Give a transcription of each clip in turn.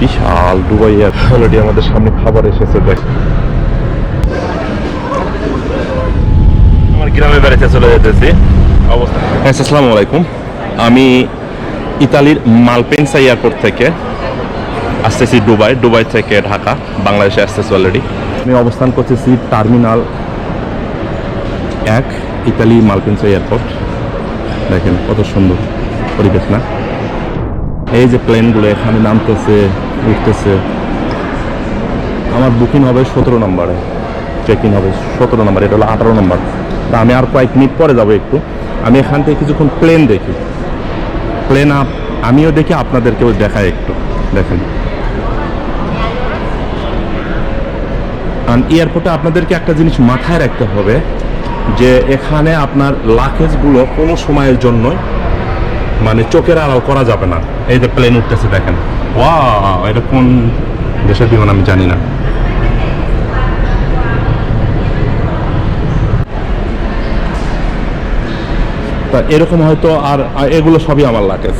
বিশাল Dubai already আমাদের সামনে খাবার এসেছে দেখ। আমার গ্রামে বেড়াতে চলে যেতেছি। অবস্থা হ্যাঁ আসসালামু আলাইকুম। আমি ইতালির মালপেন্সা এয়ারপোর্ট থেকে আসতেছি দুবাই দুবাই থেকে ঢাকা বাংলাদেশে আসতেছি অলরেডি আমি অবস্থান করতেছি টার্মিনাল এক ইতালি মালপেন্সা এয়ারপোর্ট। দেখেন কত সুন্দর পরিবেশ না? এই যে প্লেনগুলো এখানে নামতেছে, উঠতেছে। আমার বুকিং হবে সতেরো নম্বরে চেক ইন হবে সতেরো নম্বর, এটা হলো আঠারো নম্বর। তা আমি আর কয়েক মিনিট পরে যাব একটু। আমি এখান থেকে কিছুক্ষণ প্লেন দেখি। প্লেন আপ আমিও দেখি, আপনাদেরকেও দেখাই একটু। দেখেন। কারণ এয়ারপোর্টে আপনাদেরকে একটা জিনিস মাথায় রাখতে হবে যে, এখানে আপনার লাকেজগুলো কোনো সময়ের জন্যই মানে চোখের আড়াল করা যাবে না। এই যে প্লেন উঠতেছে দেখেন। ওয়া এটা কোন দেশের বিমান আমি জানি না। তা এরকম হয়তো আর এগুলো সবই আমার লাগেজ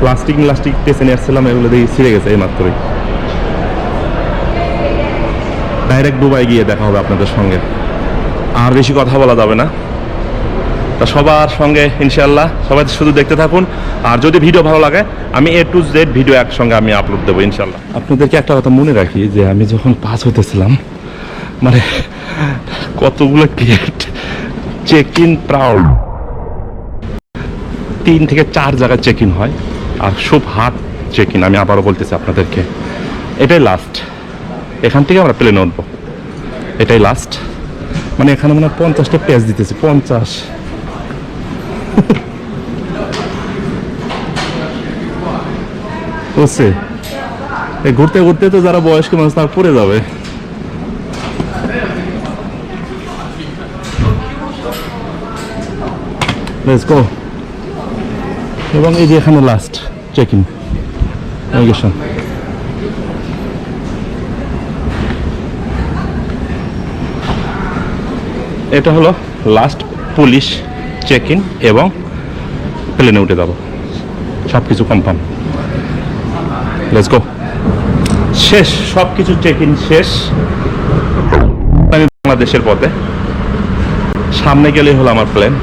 প্লাস্টিক প্লাস্টিক টেসে নিয়ে আসছিলাম, এগুলো দিয়ে ছিঁড়ে গেছে এই মাত্রই ডাইরেক্ট দুবাই গিয়ে দেখা হবে আপনাদের সঙ্গে। আর বেশি কথা বলা যাবে না। তা সবার সঙ্গে ইনশাল্লাহ সবাই শুধু দেখতে থাকুন। আর যদি ভিডিও ভালো লাগে, আমি এ টু জেড ভিডিও একসঙ্গে আমি আপলোড দেবো ইনশাল্লাহ আপনাদেরকে একটা কথা মনে রাখি যে আমি যখন পাস হতেছিলাম মানে কতগুলো গেট চেক ইন প্রাউড তিন থেকে চার জায়গায় চেক ইন হয়, আর খুব হাট চেক ইন আমি আবারও বলতেছি আপনাদেরকে। এটাই লাস্ট এখান থেকে আমরা প্লেনে উঠবো। এটাই লাস্ট মানে এখানে মানে পঞ্চাশটা পেজ দিতেছি, পঞ্চাশ। বুঝছে। ঘুরতে ঘুরতে তো যারা বয়স্ক মানুষ, তারা পড়ে যাবে। এবং এই যে এখানে লাস্ট চেক ইমিগ্রেশন এটা হলো লাস্ট পুলিশ। চেক ইন এবং প্লেনে উঠে যাব। সব কিছু কনফার্ম লেটস গো শেষ সব কিছু চেক ইন শেষ। আমি বাংলাদেশের পথে। সামনে গেলেই হলো আমার plane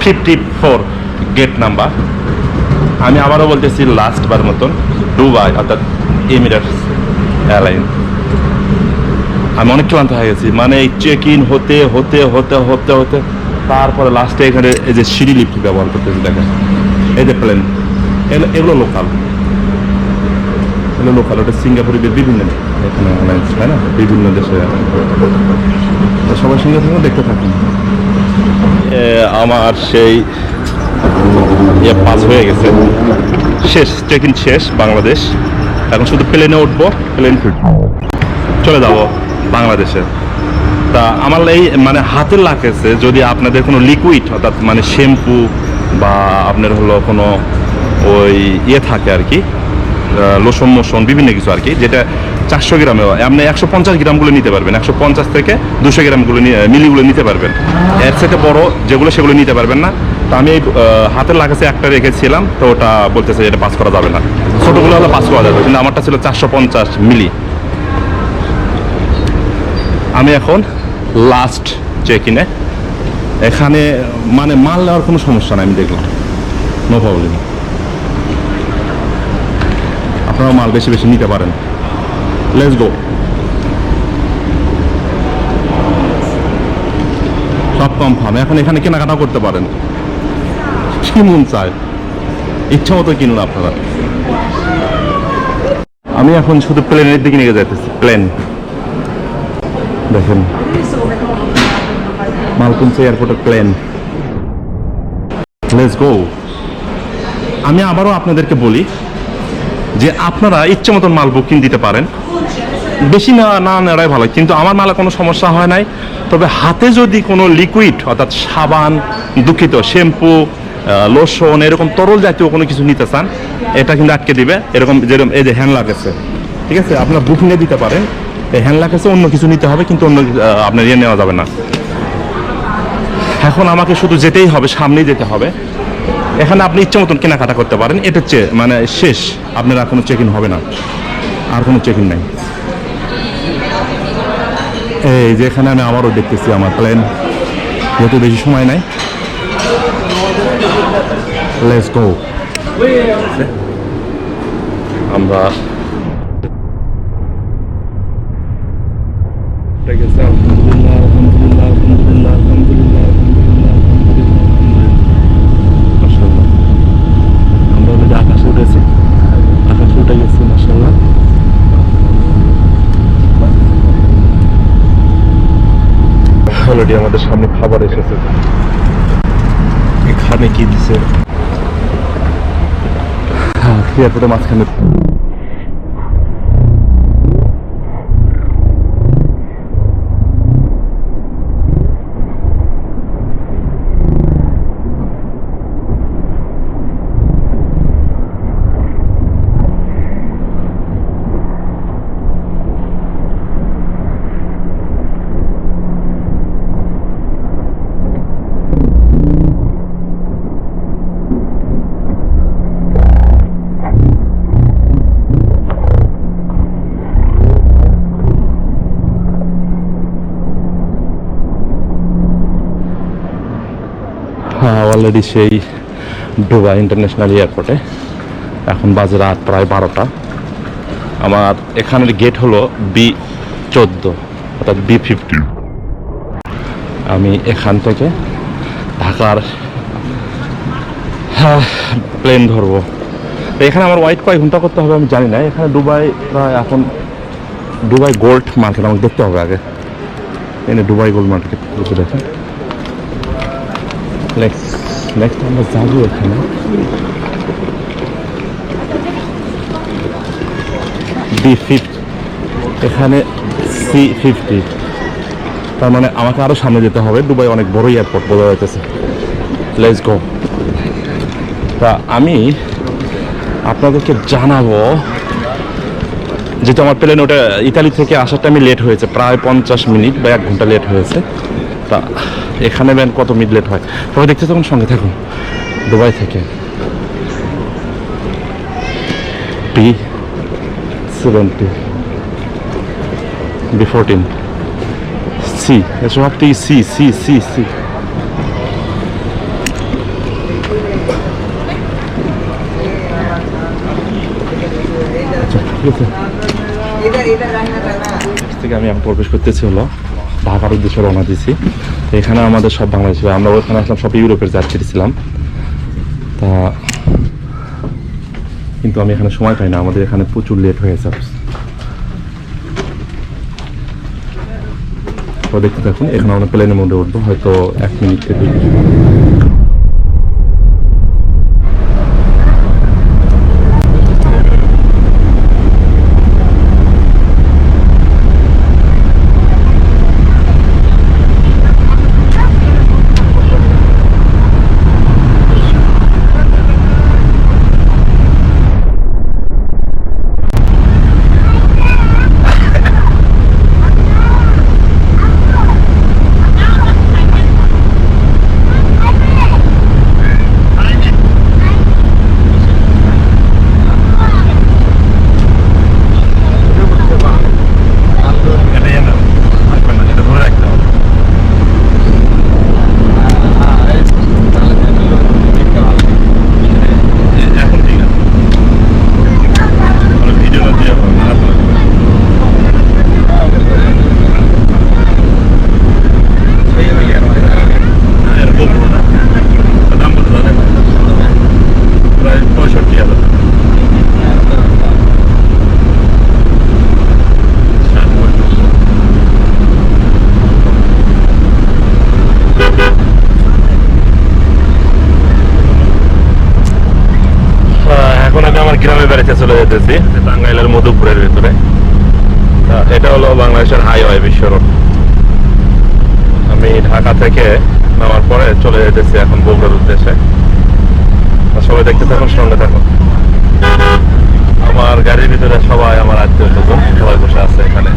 fifty four gate number আমি আবারও বলতেছি লাস্ট বার মতন, দুবাই, অর্থাৎ এমিরেটস এয়ারলাইন আমি অনেক ক্লান্ত হয়ে গেছি। মানে চেক ইন হতে হতে হতে হতে হতে, তারপরে লাস্টে এখানে এই যে সিঁড়ি লিফট ব্যবহার করতেছি, দেখেন। এই যে প্লেন এগুলো লোকাল এগুলো লোকাল ওটা সিঙ্গাপুরের বিভিন্ন, এখানে অ্যালায়েন্স তাই না? বিভিন্ন দেশে তো সবার সঙ্গে দেখতে থাকুন। আমার সেই ইয়ে পাস হয়ে গেছে। শেষ চেক ইন শেষ, বাংলাদেশ। এখন শুধু প্লেনে উঠবো প্লেন চলে যাব। বাংলাদেশে তা আমার এই মানে হাতের লাগেছে যদি আপনাদের কোনো লিকুইড অর্থাৎ মানে শ্যাম্পু বা আপনার হলো কোনো ওই ইয়ে থাকে আর কি লোসন মোশন বিভিন্ন কিছু আর কি, যেটা চারশো গ্রামে আপনি একশো পঞ্চাশ গ্রামগুলো নিতে পারবেন। একশো পঞ্চাশ থেকে দুশো গ্রামগুলো মিলিগুলো নিতে পারবেন। এর থেকে বড় যেগুলো সেগুলো নিতে পারবেন না। তো আমি হাতের লাগাছে একটা রেখেছিলাম, তো ওটা বলতেছে এটা পাস করা যাবে না। ছোটোগুলো হলে পাস করা যাবে, কিন্তু আমারটা ছিল চারশো পঞ্চাশ মিলি। আমি এখন লাস্ট চেক ইনে এখানে মানে মাল নেওয়ার কোনো সমস্যা নাই, আমি দেখলাম। নো প্রবলেম আপনারা মাল বেশি বেশি নিতে পারেন। লেটস গো সব কনফার্ম এখন এখানে কেনাকাটা করতে পারেন। কি মন চায়? ইচ্ছা মতো কিনুন আপনারা। আমি এখন শুধু প্লেনের দিকে নিয়ে যাইতেছি প্লেন দেখেন। মালকুঞ্চে এয়ারপোর্টের প্লেন লেটস গো আমি আবারও আপনাদেরকে বলি যে আপনারা ইচ্ছে মতন মাল বুকিং দিতে পারেন। বেশি না না নেওয়াই ভালো। কিন্তু আমার মালে কোনো সমস্যা হয় নাই। তবে হাতে যদি কোনো লিকুইড অর্থাৎ সাবান, দুঃখিত শ্যাম্পু লোশন এরকম তরল জাতীয় কোনো কিছু নিতে চান, এটা কিন্তু আটকে দিবে। এরকম যেরকম এই যে হ্যান্ড লাগেছে ঠিক আছে? আপনার বুকিংয়ে দিতে পারেন। এই হ্যান্ড লাগেছে অন্য কিছু নিতে হবে, কিন্তু অন্য আপনার ইয়ে নেওয়া যাবে না। এখন আমাকে শুধু যেতেই হবে, সামনেই যেতে হবে। এখানে আপনি ইচ্ছে মতন কেনাকাটা করতে পারেন, এটা হচ্ছে মানে শেষ। আপনার আর কোনো চেক ইন হবে না। আর কোনো চেক ইন নাই। এই যে এখানে আমি আবারও দেখতেছি আমার প্লেন যেহেতু বেশি সময় নাই। আমরা আমাদের সামনে খাবার এসেছে। এখানে কি দিছে? হ্যাঁ মাঝখানে হ্যাঁ অলরেডি সেই ডুবাই ইন্টারন্যাশনাল এয়ারপোর্টে এখন বাজে রাত প্রায় বারোটা। আমার এখানের গেট হলো বি চোদ্দ অর্থাৎ বি ফিফটি আমি এখান থেকে ঢাকার প্লেন ধরবো। এখানে আমার ওয়াইট কয় ঘণ্টা করতে হবে আমি জানি না। এখানে দুবাই প্রায় এখন দুবাই গোল্ড মার্কেট আমাকে দেখতে হবে আগে। এনে দুবাই গোল্ড মার্কেট দেখেন। নেক্সট নেক্সট আমরা যাব এখানে। বি ফিফটি এখানে সি ফিফটি তার মানে আমাকে আরও সামনে যেতে হবে। দুবাই অনেক বড় এয়ারপোর্ট বোঝা যাইতেছে। লেটস গো তা আমি আপনাদেরকে জানাব, যেহেতু আমার প্লেন ওটা ইতালি থেকে আসার টাইমে লেট হয়েছে, প্রায় পঞ্চাশ মিনিট বা এক ঘণ্টা লেট হয়েছে। তা এখানে ব্যান কত মিডলেট হয়? সবাই দেখতে থাকুন সঙ্গে থাকুন। দুবাই থেকে। P seventy. B fourteen. C এসব আপনি সি সি সি সি। আচ্ছা, থেকে আমি এখন প্রবেশ করতেছি হলো। ঢাকার উদ্দেশ্যে রওনা দিছি এখানে আমাদের সব বাংলাদেশি আমরা ওখানে আসলাম, সব ইউরোপের যাত্রী ছিলাম। তা কিন্তু আমি এখানে সময় পাই না, আমাদের এখানে প্রচুর লেট হয়ে গেছে। দেখতে থাকুন, এখানে আমরা প্লেনের মধ্যে উঠবো, হয়তো এক মিনিট থেকে দুই মিনিট এখন ঠিক আছে ভিডিওটা দিয়ে দাম কত জানেন প্রায় পঁয়ষট্টি হাজার আহ, এখন আমি বেড়াতে চলে যেতেছি টাঙ্গাইলের মধুপুরের ভিতরে। এটা হলো বাংলাদেশের হাইওয়ে বিশ্ব আমি ঢাকা থেকে নামার পরে চলে যেতেছি এখন বগুড়ার উদ্দেশ্যে। সবাই দেখতে থাকুন, সঙ্গে থাকুন। আমার গাড়ির ভিতরে সবাই আমার আত্মীয় সবাই বসে আছে এখানে।